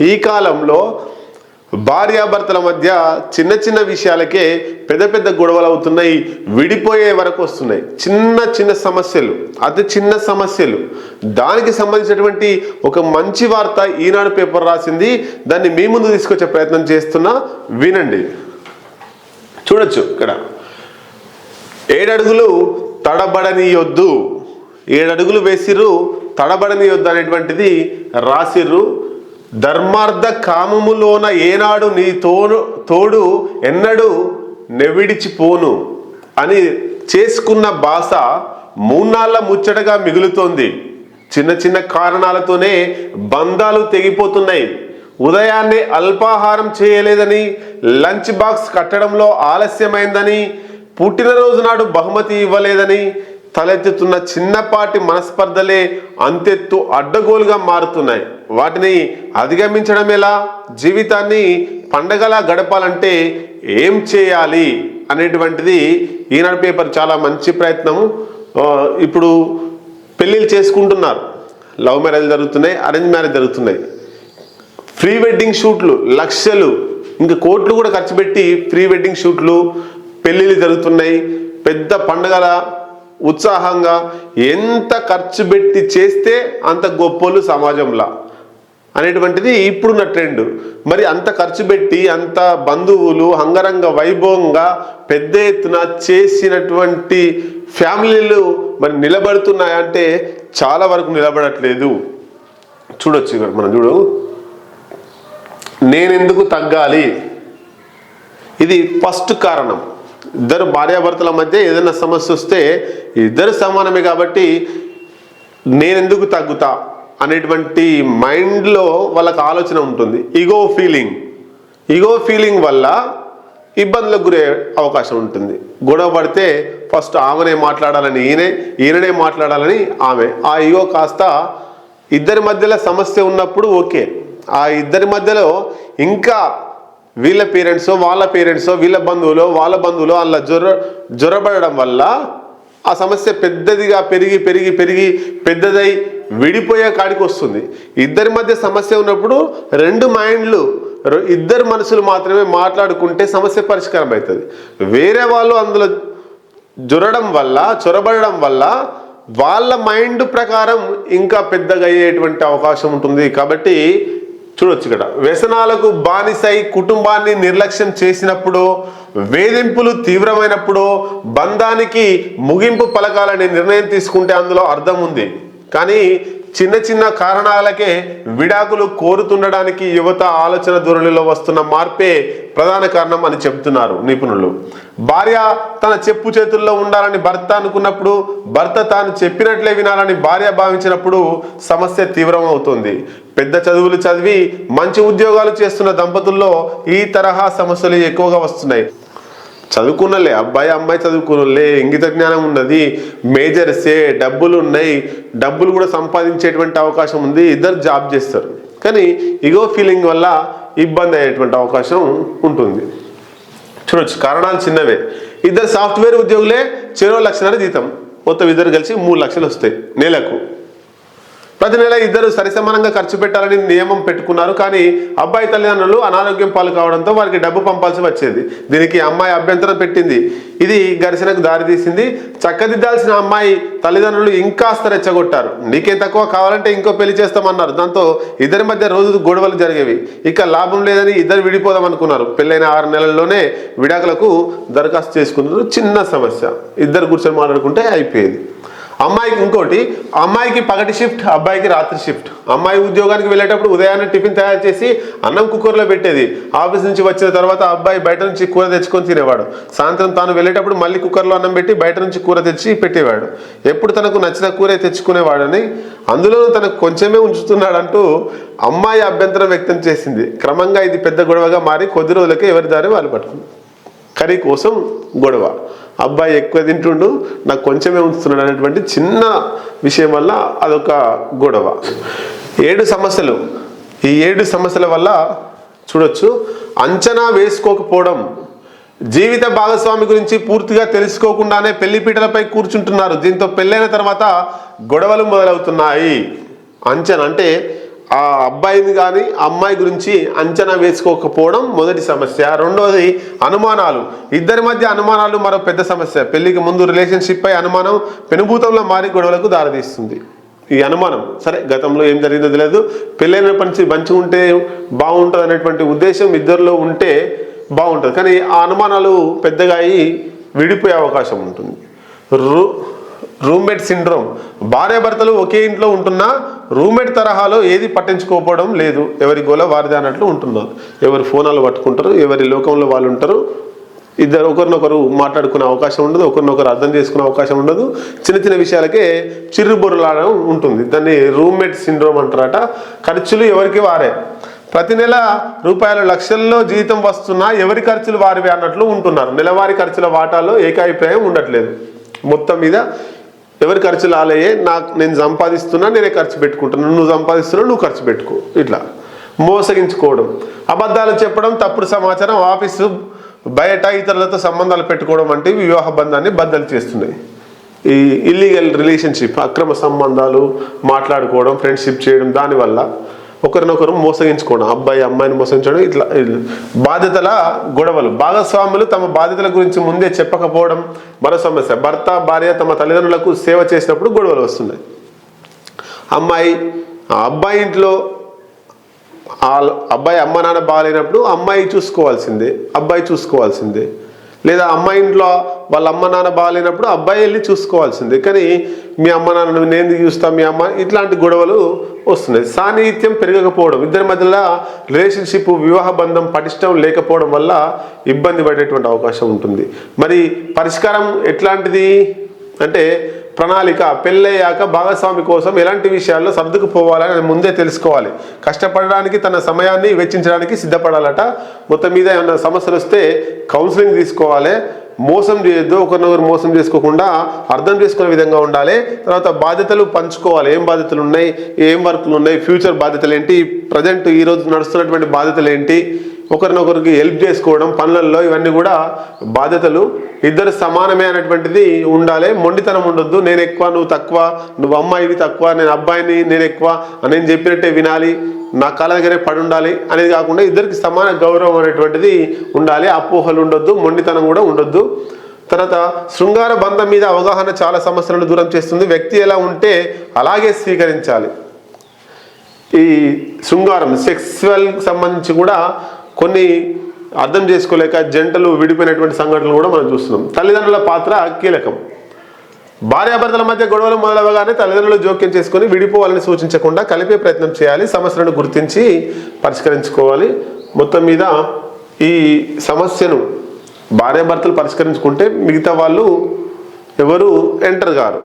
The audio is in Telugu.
ఈ కాలంలో భార్యాభర్తల మధ్య చిన్న చిన్న విషయాలకే పెద్ద పెద్ద గొడవలు అవుతున్నాయి విడిపోయే వరకు వస్తున్నాయి. చిన్న చిన్న సమస్యలు అతి చిన్న సమస్యలు. దానికి సంబంధించినటువంటి ఒక మంచి వార్త ఈనాడు పేపర్ రాసింది. దాన్ని మీ ముందు తీసుకొచ్చే ప్రయత్నం చేస్తున్నా వినండి. చూడొచ్చు ఇక్కడ. ఏడడుగులు తడబడనీయొద్దు. ఏడడుగులు వేసిర్రు తడబడనీయొద్దు అనేటువంటిది రాసిర్రు. ధర్మార్థ కామములోన ఏనాడు నీ తోడు తోడు ఎన్నడూ నెవిడిచిపోను అని చేసుకున్న భాష మూన్నాళ్ళ ముచ్చటగా మిగులుతోంది. చిన్న చిన్న కారణాలతోనే బంధాలు తెగిపోతున్నాయి. ఉదయాన్నే అల్పాహారం చేయలేదని లంచ్ బాక్స్ కట్టడంలో ఆలస్యమైందని పుట్టినరోజు నాడు బహుమతి ఇవ్వలేదని తలెత్తుతున్న చిన్నపాటి మనస్పర్ధలే అంతెత్తు అడ్డగోలుగా మారుతున్నాయి. వాటిని అధిగమించడం ఎలా? జీవితాన్ని పండగలా గడపాలంటే ఏం చేయాలి అనేటువంటిది ఈనాడు పేపర్ చాలా మంచి ప్రయత్నం ఇప్పుడు పెళ్ళిళ్ళు చేసుకుంటున్నారు. లవ్ మ్యారేజ్ జరుగుతున్నాయి అరేంజ్ మ్యారేజ్ జరుగుతున్నాయి. ప్రీ వెడ్డింగ్ షూట్లు లక్షలు ఇంకా కోట్లు కూడా ఖర్చు పెట్టి ప్రీ వెడ్డింగ్ షూట్లు పెళ్ళిళ్ళు జరుగుతున్నాయి. పెద్ద పండగల ఉత్సాహంగా ఎంత ఖర్చు పెట్టి చేస్తే అంత గొప్పలు సమాజంలో. అనేటువంటిది ఇప్పుడున్న ట్రెండ్. మరి అంత ఖర్చు పెట్టి అంత బంధువులు అంగరంగ వైభవంగా పెద్ద ఎత్తున చేసినటువంటి ఫ్యామిలీలు మరి నిలబడుతున్నాయంటే చాలా వరకు నిలబడట్లేదు. చూడొచ్చు ఇక్కడ మనం చూడు. నేనెందుకు తగ్గాలి? ఇది ఫస్ట్ కారణం. ఇద్దరు భార్యాభర్తల మధ్య ఏదైనా సమస్య వస్తే ఇద్దరు సమానమే కాబట్టి నేనెందుకు తగ్గుతా? అనేటువంటి మైండ్లో వాళ్ళకి ఆలోచన ఉంటుంది. ఈగో ఫీలింగ్ ఈగో ఫీలింగ్ వల్ల ఇబ్బందులకు గురే అవకాశం ఉంటుంది. గొడవ పడితే ఫస్ట్ ఆమెనే మాట్లాడాలని ఈయనే ఈయననే మాట్లాడాలని ఆమె. ఆ ఈగో కాస్త ఇద్దరి మధ్యలో సమస్య ఉన్నప్పుడు ఓకే. ఆ ఇద్దరి మధ్యలో ఇంకా వీళ్ళ పేరెంట్స్ వాళ్ళ పేరెంట్స్ వీళ్ళ బంధువులు వాళ్ళ బంధువులు అలా జ్వర జ్వరబడడం వల్ల ఆ సమస్య పెద్దదిగా పెరిగి పెరిగి పెరిగి పెద్దదై విడిపోయే కాడికి వస్తుంది. ఇద్దరి మధ్య సమస్య ఉన్నప్పుడు రెండు మైండ్లు ఇద్దరు మనసులు మాత్రమే మాట్లాడుకుంటే సమస్య పరిష్కారం అవుతుంది వేరే వాళ్ళు అందులో జొరడం వల్ల చొరబడడం వల్ల వాళ్ళ మైండ్ ప్రకారం ఇంకా పెద్దగా అయ్యేటువంటి అవకాశం ఉంటుంది. కాబట్టి చూడొచ్చు ఇక్కడ. వ్యసనాలకు బానిసై కుటుంబాన్ని నిర్లక్ష్యం చేసినప్పుడు వేధింపులు తీవ్రమైనప్పుడు బంధానికి ముగింపు పలకాలనే నిర్ణయం తీసుకుంటే అందులో అర్థం ఉంది. కానీ చిన్న చిన్న కారణాలకే విడాకులు కోరుతుండడానికి యువత ఆలోచన ధోరణిలో వస్తున్న మార్పే ప్రధాన కారణం అని చెబుతున్నారు నిపుణులు. భార్య తన చెప్పు చేతుల్లో ఉండాలని భర్త అనుకున్నప్పుడు భర్త తాను చెప్పినట్లే వినాలని భార్య భావించినప్పుడు సమస్య తీవ్రమవుతుంది. పెద్ద చదువులు చదివి మంచి ఉద్యోగాలు చేస్తున్న దంపతుల్లో ఈ తరహా సమస్యలు ఎక్కువగా వస్తున్నాయి. చదువుకున్నలే అబ్బాయి అమ్మాయి చదువుకున్నలే ఇంగిత జ్ఞానం ఉన్నది మేజర్సే డబ్బులు ఉన్నాయి డబ్బులు కూడా సంపాదించేటువంటి అవకాశం ఉంది ఇద్దరు జాబ్ చేస్తారు. కానీ ఇగో ఫీలింగ్ వల్ల ఇబ్బంది అయ్యేటువంటి అవకాశం ఉంటుంది. చూడొచ్చు కారణాలు చిన్నవే. ఇద్దరు సాఫ్ట్వేర్ ఉద్యోగులే చెరో లక్షన్నర జీతం. మొత్తం ఇద్దరు కలిసి మూడు లక్షలు వస్తాయి నెలకు. ప్రతి నెల ఇద్దరు సరిసమానంగా ఖర్చు పెట్టాలని నియమం పెట్టుకున్నారు. కానీ అబ్బాయి తల్లిదండ్రులు అనారోగ్యం పాలు కావడంతో వారికి డబ్బు పంపాల్సి వచ్చేది. దీనికి అమ్మాయి అభ్యంతరం పెట్టింది. ఇది ఘర్షణకు దారితీసింది చక్కదిద్దాల్సిన అమ్మాయి తల్లిదండ్రులు ఇంకాస్త రెచ్చగొట్టారు. నీకే తక్కువ కావాలంటే ఇంకో పెళ్ళి చేస్తామన్నారు. దాంతో ఇద్దరి మధ్య రోజు గొడవలు జరిగేవి. ఇక లాభం లేదని ఇద్దరు విడిపోదాం అనుకున్నారు. పెళ్ళైన ఆరు నెలల్లోనే విడాకులకు దరఖాస్తు చేసుకున్నారు. చిన్న సమస్య. ఇద్దరు కూర్చొని మాట్లాడుకుంటే అయిపోయేది. అమ్మాయికి ఇంకోటి అమ్మాయికి పగటి షిఫ్ట్ అబ్బాయికి రాత్రి షిఫ్ట్ అమ్మాయి ఉద్యోగానికి వెళ్ళేటప్పుడు ఉదయాన్నే టిఫిన్ తయారు చేసి అన్నం కుక్కర్లో పెట్టేది. ఆఫీస్ నుంచి వచ్చిన తర్వాత అబ్బాయి బయట నుంచి కూర తెచ్చుకొని తినేవాడు. సాయంత్రం తాను వెళ్ళేటప్పుడు మళ్ళీ కుక్కర్లో అన్నం పెట్టి బయట నుంచి కూర తెచ్చి పెట్టేవాడు. ఎప్పుడు తనకు నచ్చిన కూరే తెచ్చుకునేవాడని అందులో తనకు కొంచెమే ఉంచుతున్నాడంటూ అమ్మాయి అభ్యంతరం వ్యక్తం చేసింది. క్రమంగా ఇది పెద్ద గొడవగా మారి కొద్ది రోజులకే ఎవరి దారి వాళ్ళు పట్టుకుంది. కర్రీ కోసం గొడవ. అబ్బాయి ఎక్కువ తింటుండు నాకు కొంచెమే ఉంచుతున్నాడు అనేటువంటి చిన్న విషయం వల్ల అదొక గొడవ. ఏడు సమస్యలు. ఈ ఏడు సమస్యల వల్ల చూడొచ్చు అంచనా వేసుకోకపోవడం. జీవిత భాగస్వామి గురించి పూర్తిగా తెలుసుకోకుండానే పెళ్ళిపీటలపై కూర్చుంటున్నారు. దీంతో పెళ్ళైన తర్వాత గొడవలు మొదలవుతున్నాయి. అంచనా అంటే ఆ అబ్బాయిని కానీ అమ్మాయి గురించి అంచనా వేసుకోకపోవడం మొదటి సమస్య. రెండోది అనుమానాలు. ఇద్దరి మధ్య అనుమానాలు మరో పెద్ద సమస్య. పెళ్ళికి ముందు రిలేషన్షిప్ పై అనుమానం పెనుభూతంలో మారి గొడవలకు దారితీస్తుంది. ఈ అనుమానం సరే గతంలో ఏం జరిగిందో తెలియదు. పెళ్ళైనప్పటి నుంచి మంచిగా ఉంటే బాగుంటుంది అనేటువంటి ఉద్దేశం ఇద్దరిలో ఉంటే బాగుంటుంది. కానీ ఆ అనుమానాలు పెద్దగా అయ్యి విడిపోయే అవకాశం ఉంటుంది. రూ రూమ్మేట్ సిండ్రోమ్. భార్యాభర్తలు ఒకే ఇంట్లో ఉంటున్నా రూమ్మేట్ తరహాలో ఏది పట్టించుకోకపోవడం లేదు. ఎవరి గోల వారిది అన్నట్లు ఉంటున్నారు ఎవరి ఫోనాలు పట్టుకుంటారు ఎవరి లోకంలో వాళ్ళు ఉంటారు. ఇద్దరు ఒకరినొకరు మాట్లాడుకునే అవకాశం ఉండదు ఒకరినొకరు అర్థం చేసుకునే అవకాశం ఉండదు. చిన్న చిన్న విషయాలకే చిరుబుర్రలాడడం ఉంటుంది. దాన్ని రూమ్మేట్ సిండ్రోమ్ అంటారట. ఖర్చులు ఎవరికి వారే? ప్రతి నెల రూపాయల లక్షల్లో జీతం వస్తున్నా ఎవరి ఖర్చులు వారివే అన్నట్లు ఉంటున్నారు. నెలవారీ ఖర్చుల వాటాలో ఏకాభిప్రాయం ఉండట్లేదు. మొత్తం మీద ఎవరి ఖర్చులు ఆలయ్యే నాకు నేను సంపాదిస్తున్నా నేనే ఖర్చు పెట్టుకుంటున్నాను నువ్వు సంపాదిస్తున్నావు నువ్వు ఖర్చు పెట్టుకో. ఇట్లా. మోసగించుకోవడం. అబద్ధాలు చెప్పడం తప్పుడు సమాచారం ఆఫీసు బయట ఇతరులతో సంబంధాలు పెట్టుకోవడం వంటివి వివాహ బంధాన్ని బద్దలు చేస్తున్నాయి. ఈ ఇల్లీగల్ రిలేషన్షిప్ అక్రమ సంబంధాలు మాట్లాడుకోవడం ఫ్రెండ్షిప్ చేయడం దానివల్ల ఒకరినొకరు మోసగించుకోవడం అబ్బాయి అమ్మాయిని మోసగించడం ఇట్లా బాధ్యతల గొడవలు. భాగస్వాములు తమ బాధ్యతల గురించి ముందే చెప్పకపోవడం మరో సమస్య. భర్త భార్య తమ తల్లిదండ్రులకు సేవ చేసినప్పుడు గొడవలు వస్తున్నాయి. అమ్మాయి ఆ అబ్బాయి ఇంట్లో అబ్బాయి అమ్మ నాన్న బాగాలేనప్పుడు అమ్మాయి చూసుకోవాల్సిందే అబ్బాయి చూసుకోవాల్సిందే. లేదా అమ్మాయి ఇంట్లో వాళ్ళ అమ్మ నాన్న బాగాలేనప్పుడు అబ్బాయి వెళ్ళి చూసుకోవాల్సిందే. కానీ మీ అమ్మ నాన్న నేను చూస్తా మీ అమ్మ ఇట్లాంటి గొడవలు వస్తున్నాయి. సాన్నిహిత్యం పెరగకపోవడం ఇద్దరి మధ్యలో రిలేషన్షిప్ వివాహ బంధం పటిష్టం లేకపోవడం వల్ల ఇబ్బంది పడేటువంటి అవకాశం ఉంటుంది. మరి పరిష్కారం ఎట్లాంటిది? అంటే ప్రణాళిక పెళ్ళయ్యాక భాగస్వామి కోసం ఎలాంటి విషయాల్లో సర్దుకుపోవాలని ముందే తెలుసుకోవాలి. కష్టపడడానికి తన సమయాన్ని వెచ్చించడానికి సిద్ధపడాలట. మొత్తం మీద ఏమైనా సమస్యలు వస్తే కౌన్సిలింగ్ తీసుకోవాలి. మోసం చేయొద్దు ఒకరినొకరు మోసం చేసుకోకుండా అర్థం చేసుకునే విధంగా ఉండాలి. తర్వాత బాధ్యతలు పంచుకోవాలి. ఏం బాధ్యతలు ఉన్నాయి? ఏం వర్క్లు ఉన్నాయి? ఫ్యూచర్ బాధ్యతలు ఏంటి? ప్రజెంట్ ఈ రోజు నడుస్తున్నటువంటి బాధ్యతలు ఏంటి? ఒకరినొకరికి హెల్ప్ చేసుకోవడం పనులలో ఇవన్నీ కూడా బాధ్యతలు. ఇద్దరు సమానమే అనేటువంటిది ఉండాలి. మొండితనం ఉండొద్దు. నేను ఎక్కువ నువ్వు తక్కువ నువ్వు అమ్మాయివి తక్కువ నేను అబ్బాయిని నేను ఎక్కువ నేను చెప్పినట్టే వినాలి. నా కాళ్ళ దగ్గరే పడి ఉండాలి అనేది కాకుండా ఇద్దరికి సమాన గౌరవం అనేటువంటిది ఉండాలి. అపోహలు ఉండొద్దు మొండితనం కూడా ఉండొద్దు. తర్వాత శృంగార బంధం మీద అవగాహన చాలా సమస్యలను దూరం చేస్తుంది. వ్యక్తి ఎలా ఉంటే అలాగే స్వీకరించాలి. ఈ శృంగారం సెక్స్వల్ సంబంధించి కూడా కొన్ని అర్థం చేసుకోలేక జంటలు విడిపోయినటువంటి సంఘటనలు కూడా మనం చూస్తున్నాం. తల్లిదండ్రుల పాత్ర కీలకం. భార్యాభర్తల మధ్య గొడవలు మొదలవగానే తల్లిదండ్రులు జోక్యం చేసుకొని విడిపోవాలని సూచించకుండా కలిపే ప్రయత్నం చేయాలి సమస్యలను గుర్తించి పరిష్కరించుకోవాలి. మొత్తం మీద ఈ సమస్యను భార్యాభర్తలు పరిష్కరించుకుంటే మిగతా వాళ్ళు ఎవరు ఎంటర్ గారు